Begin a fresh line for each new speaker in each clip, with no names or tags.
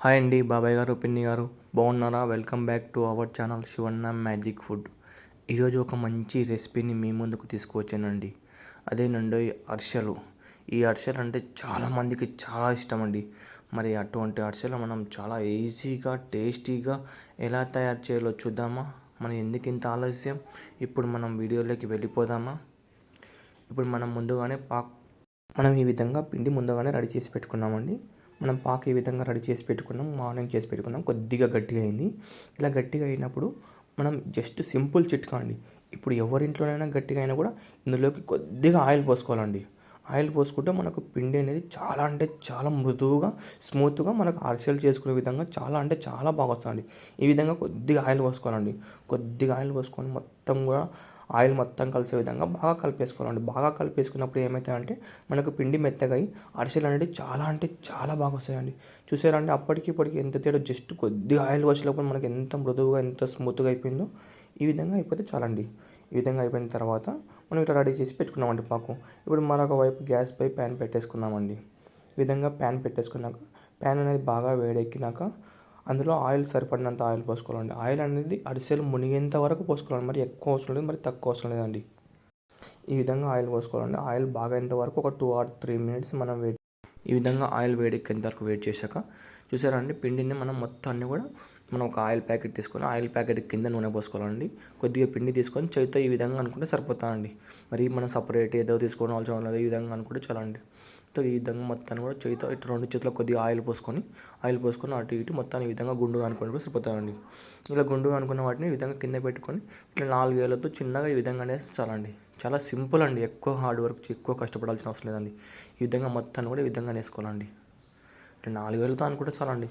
Hi అండి బాబాయ్ గారు పిన్ని గారు బాగున్నారా? Welcome back to our channel Shivanna magic food. ఈరోజు ఒక మంచి రెసిపీని మీ ముందుకు తీసుకువచ్చానండి. అదేనండి అరిసెలు. ఈ అరిసెలు అంటే చాలామందికి చాలా ఇష్టం అండి. మరి అటువంటి అరిసెలు మనం చాలా ఈజీగా టేస్టీగా ఎలా తయారు చేయాలో చూద్దామా? మనం ఎందుకు ఇంత ఆలస్యం? ఇప్పుడు మనం వీడియోలోకి వెళ్ళిపోదామా? ఇప్పుడు మనం ముందుగానే పాక్ మనం ఈ విధంగా పిండి ముందుగానే రెడీ చేసి పెట్టుకున్నామండి. మనం పాక ఈ విధంగా రెడీ చేసి పెట్టుకున్నాం మార్నింగ్ చేసి పెట్టుకున్నాం కొద్దిగా గట్టిగా అయింది. ఇలా గట్టిగా అయినప్పుడు మనం జస్ట్ సింపుల్ చిట్కా అండి. ఇప్పుడు ఎవరింట్లోనైనా గట్టిగా అయినా కూడా ఇందులోకి కొద్దిగా ఆయిల్ పోసుకోవాలండి. ఆయిల్ పోసుకుంటే మనకు పిండి అనేది చాలా అంటే చాలా మృదువుగా స్మూత్గా మనకు అరిసెలు చేసుకునే విధంగా చాలా అంటే చాలా బాగా వస్తుంది ఈ విధంగా కొద్దిగా ఆయిల్ పోసుకోవాలండి. కొద్దిగా ఆయిల్ పోసుకొని మొత్తం కూడా ఆయిల్ మొత్తం కలిసే విధంగా బాగా కలిపేసుకోవాలండి. బాగా కలిపేసుకున్నప్పుడు ఏమవుతాయంటే మనకు పిండి మెత్తగా అరిసెలు అనేది చాలా అంటే చాలా బాగా వస్తాయండి. చూసారండి అప్పటికి ఇప్పటికి ఎంత తేడా జస్ట్ కొద్దిగా ఆయిల్ వచ్చేటప్పుడు మనకి ఎంత మృదువుగా ఎంత స్మూత్గా అయిపోయిందో ఈ విధంగా అయిపోతే చాలండి. ఈ విధంగా అయిపోయిన తర్వాత మనం ఇట్లా రెడీ చేసి పెట్టుకున్నామండి పాకు ఇప్పుడు మరొక వైపు గ్యాస్ పై ప్యాన్ పెట్టేసుకుందామండి. ఈ విధంగా ప్యాన్ పెట్టేసుకున్నాక ప్యాన్ అనేది బాగా వేడెక్కినాక అందులో ఆయిల్ సరిపడినంత ఆయిల్ పోసుకోవాలండి. ఆయిల్ అనేది అరిసెలు మునిగేంత వరకు పోసుకోవాలండి మరి ఎక్కువ అవసరం లేదు మరి తక్కువ అవసరం లేదండి. ఈ విధంగా ఆయిల్ పోసుకోవాలండి. ఆయిల్ బాగా వరకు ఒక టూ ఆర్ త్రీ మినిట్స్ మనం వెయిట్ ఈ విధంగా ఆయిల్ వేడెక్కేంత వరకు వెయిట్ చేశాక చూసారా అండి పిండిని మనం మొత్తాన్ని కూడా మనం ఒక ఆయిల్ ప్యాకెట్ తీసుకొని ఆయిల్ ప్యాకెట్ కింద నూనె పోసుకోవాలండి. కొద్దిగా పిండి తీసుకొని చేతితో ఈ విధంగా అనుకుంటే సరిపోతానండి మరి మనం సపరేట్ ఏదో తీసుకోవడం అవసరం లేదు ఈ విధంగా అనుకుంటే చాలండి. ఈ విధంగా మొత్తాన్ని కూడా చేతితో ఇటు రెండు చేతుల కొద్దిగా ఆయిల్ పోసుకొని ఆయిల్ పోసుకొని అటు ఇటు మొత్తాన్ని ఈ విధంగా గుండుగా అనుకుని కూడా ఇలా గుండుగా అనుకున్న వాటిని ఈ విధంగా కింద పెట్టుకొని ఇట్లా నాలుగేళ్ళతో చిన్నగా ఈ విధంగా చాలండి చాలా సింపుల్ అండి. ఎక్కువ హార్డ్ వర్క్ ఎక్కువ కష్టపడాల్సిన అవసరం లేదండి. ఈ విధంగా మొత్తాన్ని కూడా ఈ విధంగా వేసుకోవాలండి ఇట్లా నాలుగేళ్ళతో అనుకుంటే చాలండి.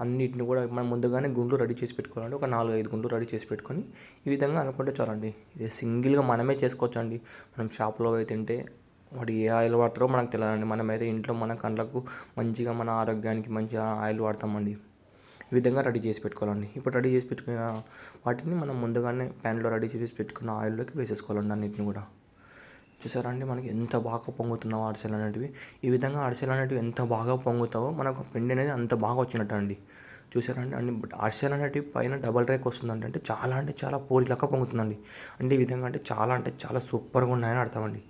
అన్నిటిని కూడా మనం ముందుగానే గుండ్లు రెడీ చేసి పెట్టుకోవాలండి. ఒక నాలుగు ఐదు గుండ్లు రెడీ చేసి పెట్టుకొని ఈ విధంగా అనుకుంటే చాలండి. ఇది సింగిల్గా మనమే చేసుకోవచ్చండి. మనం షాప్లో పోయి తింటే వాడు ఏ ఆయిల్ వాడతారో మనకు తెలియదండి. మనమైతే ఇంట్లో మన కళ్ళకు మంచిగా మన ఆరోగ్యానికి మంచిగా ఆయిల్ వాడతామండి. ఈ విధంగా రెడీ చేసి పెట్టుకోవాలండి. ఇప్పుడు రెడీ చేసి పెట్టుకున్న వాటిని మనం ముందుగానే ప్యాన్లో రెడీ చేసి పెట్టుకున్న ఆయిల్లోకి వేసేసుకోవాలండి అన్నింటిని కూడా. చూసారా అండి? మనకి ఎంత బాగా పొంగుతున్నావు అరిసెలు అనేటివి. ఈ విధంగా అరిసెలు అనేటివి ఎంత బాగా పొంగుతావో మనకు పిండి అనేది అంత బాగా వచ్చినట్టు అండి చూసారా అండి? అన్ని అరిసెలు అనేటివి పైన డబల్ రేక్ వస్తుందంటే అంటే చాలా అంటే చాలా పోలిలక్క పొంగుతుందండి. అంటే ఈ విధంగా అంటే చాలా అంటే చాలా సూపర్గా ఉన్నాయని అర్థమండి.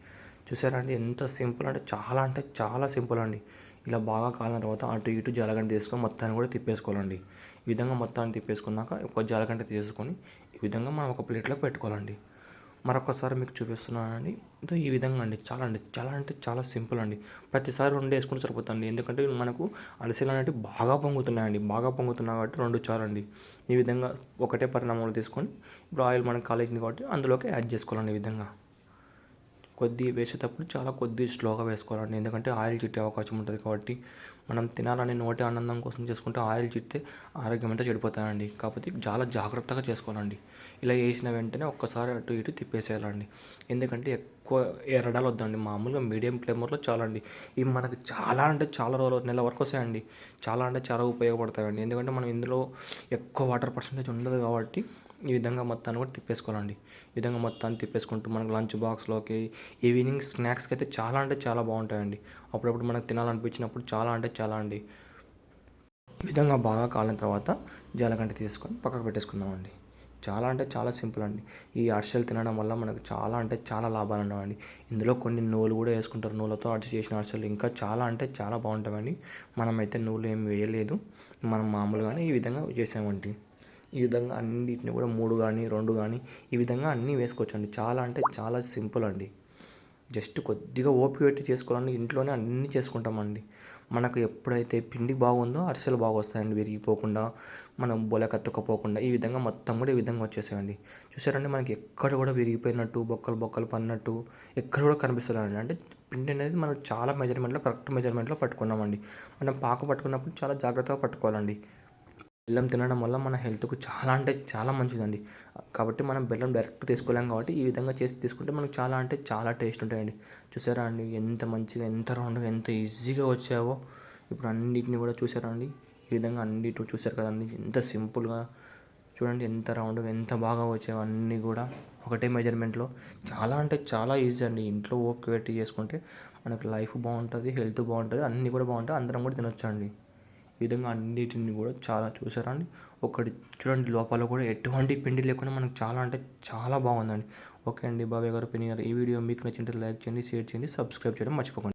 చూసారా అండి? ఎంత సింపుల్ అంటే చాలా అంటే చాలా సింపుల్ అండి. ఇలా బాగా కాలిన తర్వాత అటు ఇటు జాలగంట తీసుకొని మొత్తాన్ని కూడా తిప్పేసుకోవాలండి. ఈ విధంగా మొత్తాన్ని తిప్పేసుకున్నాక ఒక జాలగంట తీసుకొని ఈ విధంగా మనం ఒక ప్లేట్లోకి పెట్టుకోవాలండి. మరొకసారి మీకు చూపిస్తున్నానండి ఈ విధంగా అండి. చాలా అండి చాలా అంటే చాలా సింపుల్ అండి. ప్రతిసారి రెండు వేసుకుంటే సరిపోతుంది ఎందుకంటే మనకు అలసీలు అనేవి బాగా పొంగుతున్నాయండి. బాగా పొంగుతున్నాయి కాబట్టి రెండు చాలండి. ఈ విధంగా ఒకటే పరిణామాలు తీసుకొని ఇప్పుడు ఆయిల్ మనకు కాలేజింది కాబట్టి అందులోకి యాడ్ చేసుకోవాలండి ఈ విధంగా. కొద్ది వేసేటప్పుడు చాలా కొద్ది స్లోగా వేసుకోవాలండి. ఎందుకంటే ఆయిల్ చిట్టే అవకాశం ఉంటుంది కాబట్టి మనం తినాలని నోటి ఆనందం కోసం చేసుకుంటే ఆయిల్ చిట్టే ఆరోగ్యం అంతా చెడిపోతాయండి కాకపోతే చాలా జాగ్రత్తగా చేసుకోవాలండి. ఇలా వేసిన వెంటనే ఒక్కసారి అటు ఇటు తిప్పేసేయాలండి. ఎందుకంటే ఎక్కువ ఎరడాలు వద్దండి. మామూలుగా మీడియం ఫ్లేమర్లో చాలండి. ఇవి మనకు చాలా అంటే చాలా రోజులు నెల వరకు వస్తాయండి. చాలా అంటే చాలా ఉపయోగపడతాయండి. ఎందుకంటే మనం ఇందులో ఎక్కువ వాటర్ పర్సంటేజ్ ఉండదు కాబట్టి ఈ విధంగా మొత్తాన్ని కూడా తిప్పేసుకోవాలండి. ఈ విధంగా మొత్తాన్ని తిప్పేసుకుంటూ మనకు లంచ్ బాక్స్లోకి ఈవినింగ్ స్నాక్స్కి అయితే చాలా అంటే చాలా బాగుంటాయండి. అప్పుడప్పుడు మనకు తినాలనిపించినప్పుడు చాలా అంటే చాలా అండి. ఈ విధంగా బాగా కాలిన తర్వాత జాలగంట తీసుకొని పక్కకు పెట్టేసుకుందామండి. చాలా అంటే చాలా సింపుల్ అండి. ఈ అరిసెలు తినడం వల్ల మనకు చాలా అంటే చాలా లాభాలు ఉన్నాయండి ఇందులో కొన్ని నూలు కూడా వేసుకుంటారు. నూలతో అరిసి చేసిన అరిసెలు ఇంకా చాలా అంటే చాలా బాగుంటాయండి. మనమైతే నూలు ఏం వేయలేదు. మనం మామూలుగానే ఈ విధంగా చేసామండి. ఈ విధంగా అన్నిటిని కూడా మూడు కానీ రెండు కానీ ఈ విధంగా అన్నీ వేసుకోవచ్చండి. చాలా అంటే చాలా సింపుల్ అండి. జస్ట్ కొద్దిగా ఓపిక పెట్టి చేసుకోవాలని ఇంట్లోనే అన్నీ చేసుకుంటామండి. మనకు ఎప్పుడైతే పిండి బాగుందో అరిసెలు బాగా వస్తాయండి విరిగిపోకుండా మనం బొలకత్తుకపోకుండా ఈ విధంగా మొత్తం కూడా ఈ విధంగా వచ్చేసాయండి. చూసారండి మనకి ఎక్కడ కూడా విరిగిపోయినట్టు బొక్కలు బొక్కలు పడినట్టు ఎక్కడ కూడా కనిపిస్తుందండి అంటే పిండి అనేది మనం చాలా మెజర్మెంట్లో కరెక్ట్ మెజర్మెంట్లో పట్టుకున్నామండి. మనం పాక పట్టుకున్నప్పుడు చాలా జాగ్రత్తగా పట్టుకోవాలండి. బెల్లం తినడం వల్ల మన హెల్త్కు చాలా అంటే చాలా మంచిదండి. కాబట్టి మనం బెల్లం డైరెక్ట్ తీసుకోలేం కాబట్టి ఈ విధంగా చేసి తీసుకుంటే మనకు చాలా అంటే చాలా టేస్ట్ ఉంటాయండి. చూసారా అండి ఎంత మంచిగా ఎంత రౌండ్గా ఎంత ఈజీగా వచ్చావో. ఇప్పుడు అన్నిటిని కూడా చూసారా అండి. ఈ విధంగా అన్నిటి చూసారు కదండి. ఎంత సింపుల్గా చూడండి ఎంత రౌండ్గా ఎంత బాగా వచ్చావో అన్నీ కూడా ఒకటే మెజర్మెంట్లో. చాలా అంటే చాలా ఈజీ అండి. ఇంట్లో ఓపిక పెట్టి చేసుకుంటే మనకు లైఫ్ బాగుంటుంది హెల్త్ బాగుంటుంది అన్నీ కూడా బాగుంటాయి అందరం కూడా తినొచ్చండి. ఈ విధంగా అన్నిటిని కూడా చాలా చూసారా అండి ఒకటి చూడండి లోపల కూడా ఎటువంటి పిండి లేకుండా మనకు చాలా అంటే చాలా బాగుందండి. ఓకే అండి బాబాయ్ గారు పిన్ని గారు ఈ వీడియో మీకు నచ్చింటే లైక్ చేయండి షేర్ చేయండి సబ్స్క్రైబ్ చేయడం మర్చిపోకండి.